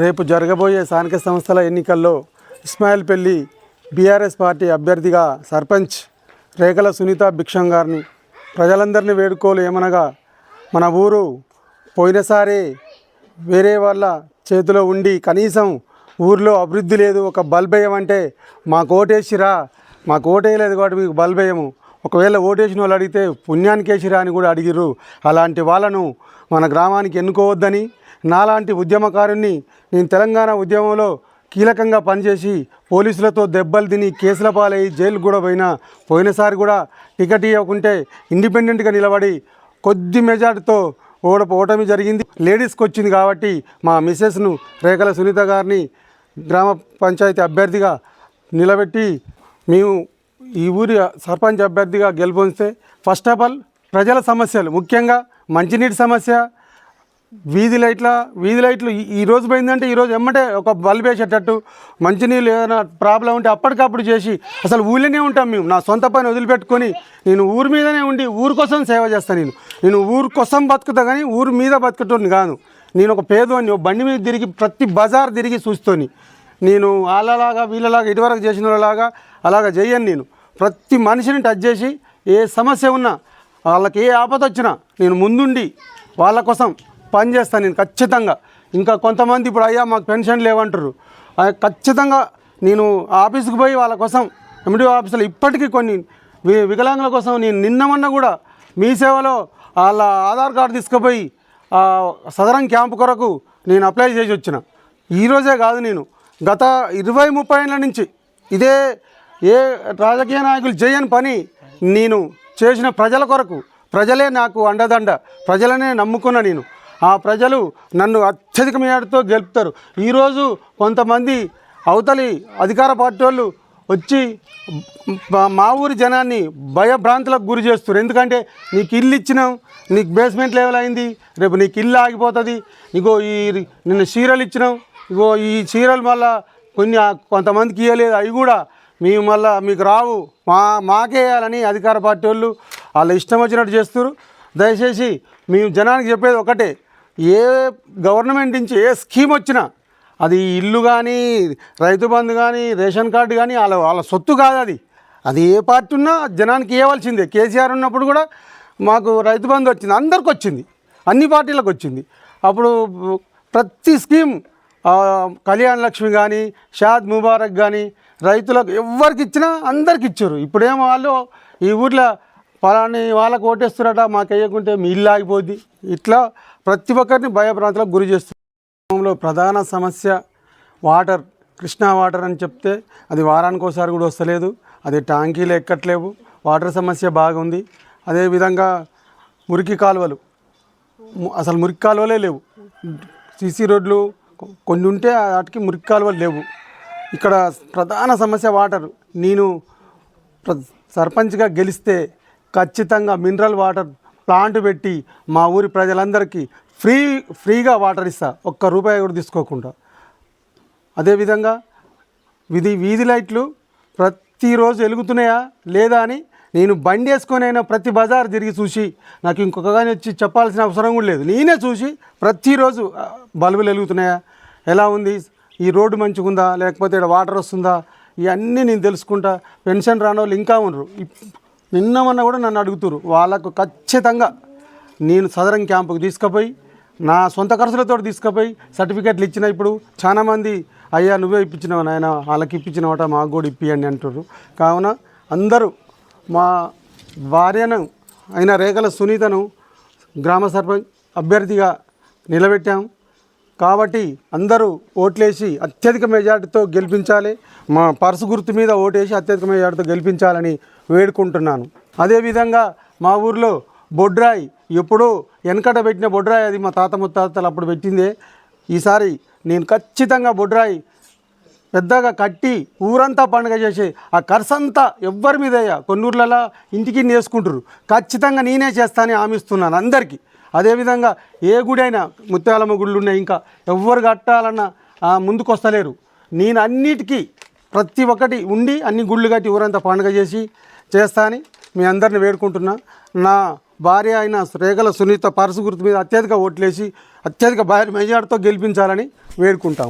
రేపు జరగబోయే స్థానిక సంస్థల ఎన్నికల్లో ఇస్మాయిల్పల్లి బీఆర్ఎస్ పార్టీ అభ్యర్థిగా సర్పంచ్ రేఖల సునీత భిక్షం గారిని ప్రజలందరినీ వేడుకోలు ఏమనగా మన ఊరు పోయినసారి వేరే వాళ్ళ చేతిలో ఉండి కనీసం ఊర్లో అభివృద్ధి లేదు ఒక బల్బేయం అంటే మాకు ఓటేసిరా మాకు ఓటేయలేదు కాబట్టి మీకు బల్బేయము. ఒకవేళ ఓటేసిన వాళ్ళు అడిగితే పుణ్యానికేసిరా అని కూడా అడిగిర్రు. అలాంటి వాళ్ళను మన గ్రామానికి ఎన్నుకోవద్దని నాలాంటి ఉద్యమకారుణ్ణి నేను తెలంగాణ ఉద్యమంలో కీలకంగా పనిచేసి పోలీసులతో దెబ్బలు తిని కేసుల పాలై జైలు కూడా పోయినా పోయినసారి కూడా టికెట్ ఇవ్వకుంటే ఇండిపెండెంట్గా నిలబడి కొద్ది మెజార్టీతో ఓడ ఓటమి జరిగింది. లేడీస్కి వచ్చింది కాబట్టి మా మిస్సెస్ను రేఖల సునీత గారిని గ్రామ పంచాయతీ అభ్యర్థిగా నిలబెట్టి మేము ఈ ఊరి సర్పంచ్ అభ్యర్థిగా గెలుపొందితే ఫస్ట్ ఆఫ్ ఆల్ ప్రజల సమస్యలు ముఖ్యంగా మంచినీటి సమస్య వీధి లైట్ల వీధి లైట్లు ఈ- రోజు పోయిందంటే ఈరోజు ఎమ్మటే ఒక బల్బ్ వేసేటట్టు మంచినీళ్ళు ఏదైనా ప్రాబ్లం ఉంటే అప్పటికప్పుడు చేసి అసలు ఊళ్ళోనే ఉంటాం మేము. నా సొంత పని వదిలిపెట్టుకొని నేను ఊరి మీదనే ఉండి ఊరి కోసం సేవ చేస్తాను నేను. నేను ఊరి కోసం బతుకుతా కానీ ఊరి మీద బతుకుతాను కాను. నేను ఒక పేదవాడిని ఒక బండి మీద తిరిగి ప్రతి బజార్ తిరిగి చూస్తూని నేను వాళ్ళలాగా వీళ్ళలాగా ఇటువరకు చేసిన వాళ్ళలాగా అలాగా చేయను నేను. ప్రతి మనిషిని టచ్ చేసి ఏ సమస్య ఉన్నా వాళ్ళకి ఏ ఆపద వచ్చినా నేను ముందుండి వాళ్ళ కోసం పని చేస్తాను నేను ఖచ్చితంగా. ఇంకా కొంతమంది ఇప్పుడు అయ్యా మాకు పెన్షన్ లేవంటారు ఖచ్చితంగా నేను ఆఫీస్కి పోయి వాళ్ళ కోసం ఎండిఓ ఆఫీసులో ఇప్పటికీ కొన్ని వి- వికలాంగుల కోసం నేను నిన్నమన్నా కూడా మీ సేవలో వాళ్ళ ఆధార్ కార్డు తీసుకుపోయి సదరం క్యాంపు కొరకు నేను అప్లై చేసి వచ్చిన. ఈరోజే కాదు నేను. గత ఇరవై ముప్పై ఏళ్ళ నుంచి ఇదే ఏ రాజకీయ నాయకులు చేయని పని నేను చేసిన ప్రజల కొరకు ప్రజలే నాకు అండదండ ప్రజలనే నమ్ముకున్న నేను. ఆ ప్రజలు నన్ను అత్యధిక మేడతో గెలుపుతారు. ఈరోజు కొంతమంది అవతలి అధికార పార్టీ వాళ్ళు వచ్చి మా- ఊరి జనాన్ని భయభ్రాంతులకు గురి చేస్తారు ఎందుకంటే నీకు ఇల్లు ఇచ్చినాం నీకు బేస్మెంట్ లెవెల్ అయింది రేపు నీకు ఇల్లు ఆగిపోతుంది ఇగో ఈ నిన్న చీరలు ఇచ్చినాం ఇగో ఈ చీరలు మళ్ళా కొన్ని కొంతమందికి ఇవ్వలేదు అవి కూడా మేము మళ్ళా మీకు రావు మా మాకేయాలని అధికార పార్టీ వాళ్ళు వాళ్ళ ఇష్టం వచ్చినట్టు చేస్తారు దయచేసి మేము జనానికి చెప్పేది ఒకటే ఏ గవర్నమెంట్ నుంచి ఏ స్కీమ్ వచ్చినా అది ఇల్లు కానీ రైతు బంధు కానీ రేషన్ కార్డు కానీ వాళ్ళ వాళ్ళ సొత్తు కాదు అది. అది ఏ పార్టీ ఉన్నా జనానికి ఇవ్వాల్సిందే కేసీఆర్ ఉన్నప్పుడు కూడా మాకు రైతు బంధు వచ్చింది అందరికి వచ్చింది అన్ని పార్టీలకు వచ్చింది. అప్పుడు ప్రతి స్కీమ్ కళ్యాణ కళ్యాణ్ లక్ష్మి కానీ షాద్ ముబారక్ కానీ రైతులకు ఎవరికి ఇచ్చినా అందరికి ఇచ్చారు. ఇప్పుడేమో వాళ్ళు ఈ ఊర్లో పలాని వాళ్ళకు ఓటేస్తున్నారట మాకు వేయకుంటే మీ ఇల్లు ఆగిపోద్ది. ఇట్లా ప్రతి ఒక్కరిని భయభ్రాంతులకు గురి చేస్తుంది. ప్రధాన సమస్య వాటర్ కృష్ణా వాటర్ అని చెప్తే అది వారానికి ఒకసారి కూడా వస్తలేదు. అది ట్యాంకీలు ఎక్కట్లేవు. వాటర్ సమస్య బాగుంది. అదేవిధంగా మురికి కాలువలు. అసలు మురికి కాలువలే లేవు. సీసీ రోడ్లు కొన్ని ఉంటే వాటికి మురికి కాలువలు లేవు. ఇక్కడ ప్రధాన సమస్య వాటర్. నేను సర్పంచ్గా గెలిస్తే ఖచ్చితంగా మినరల్ వాటర్ ప్లాంట్ పెట్టి మా ఊరి ప్రజలందరికీ ఫ్రీ ఫ్రీగా వాటర్ ఇస్తా. ఒక్క రూపాయి కూడా తీసుకోకుండా. అదేవిధంగా వీధి వీధి లైట్లు ప్రతిరోజు వెలుగుతున్నాయా? లేదా అని నేను బండి వేసుకొని అయినా ప్రతి బజార్ తిరిగి చూసి నాకు ఇంకొక కానీ వచ్చి చెప్పాల్సిన అవసరం కూడా లేదు. నేనే చూసి ప్రతిరోజు బల్బులు వెలుగుతున్నాయా? ఎలా ఉంది? ఈ రోడ్డు మంచిగుందా లేకపోతే ఇక్కడ వాటర్ వస్తుందా? ఇవన్నీ నేను తెలుసుకుంటా. పెన్షన్ రాని వాళ్ళు ఇంకా ఉండరు. నిన్న మొన్న కూడా నన్ను అడుగుతారు. వాళ్ళకు ఖచ్చితంగా నేను సదరం క్యాంపుకు తీసుకుపోయి నా సొంత ఖర్చులతో తీసుకుపోయి సర్టిఫికెట్లు ఇచ్చిన ఇప్పుడు చాలామంది అయ్యా నువ్వే ఇప్పించినావు నాయన? వాళ్ళకి ఇప్పించినవట మాకు కూడా ఇప్పియండి అంటారు కావున అందరూ మా భార్యను అయిన రేఖల సునీతను గ్రామ సర్పంచ్ అభ్యర్థిగా నిలబెట్టాము కాబట్టి అందరూ ఓట్లేసి అత్యధిక మెజార్టీతో గెలిపించాలి. మా పర్సు గుర్తు మీద ఓటేసి అత్యధిక మెజార్టీతో గెలిపించాలని వేడుకుంటున్నాను. అదేవిధంగా మా ఊర్లో బొడ్రాయి ఎప్పుడూ వెనకట పెట్టిన బొడ్రాయి అది మా తాత ముత్తాతలు అప్పుడు పెట్టిందే. ఈసారి నేను ఖచ్చితంగా బొడ్రాయి పెద్దగా కట్టి ఊరంతా పండుగ చేసి ఆ ఖర్చంతా ఎవ్వరి మీద కొన్ని ఊర్లలో ఇంటికి నేసుకుంటారు ఖచ్చితంగా నేనే చేస్తానని హామీస్తున్నాను అందరికీ. అదేవిధంగా ఏ గుడి అయినా ముత్యాలమ్మ గుళ్ళు ఉన్నాయి ఇంకా ఎవ్వరు కట్టాలన్నా ముందుకొస్తలేరు. ముందుకు వస్తలేరు నేను అన్నిటికీ ప్రతి ఒక్కటి ఉండి అన్ని గుళ్ళు కట్టి ఊరంతా పండుగ చేసి చేస్తా అని మీ అందరిని వేడుకుంటున్నా. నా భార్య అయిన రేఖల సునీత పరసు గుర్తు మీద అత్యధిక ఓట్లేసి అత్యధిక భారీ మెజార్టీతో గెలిపించాలని వేడుకుంటా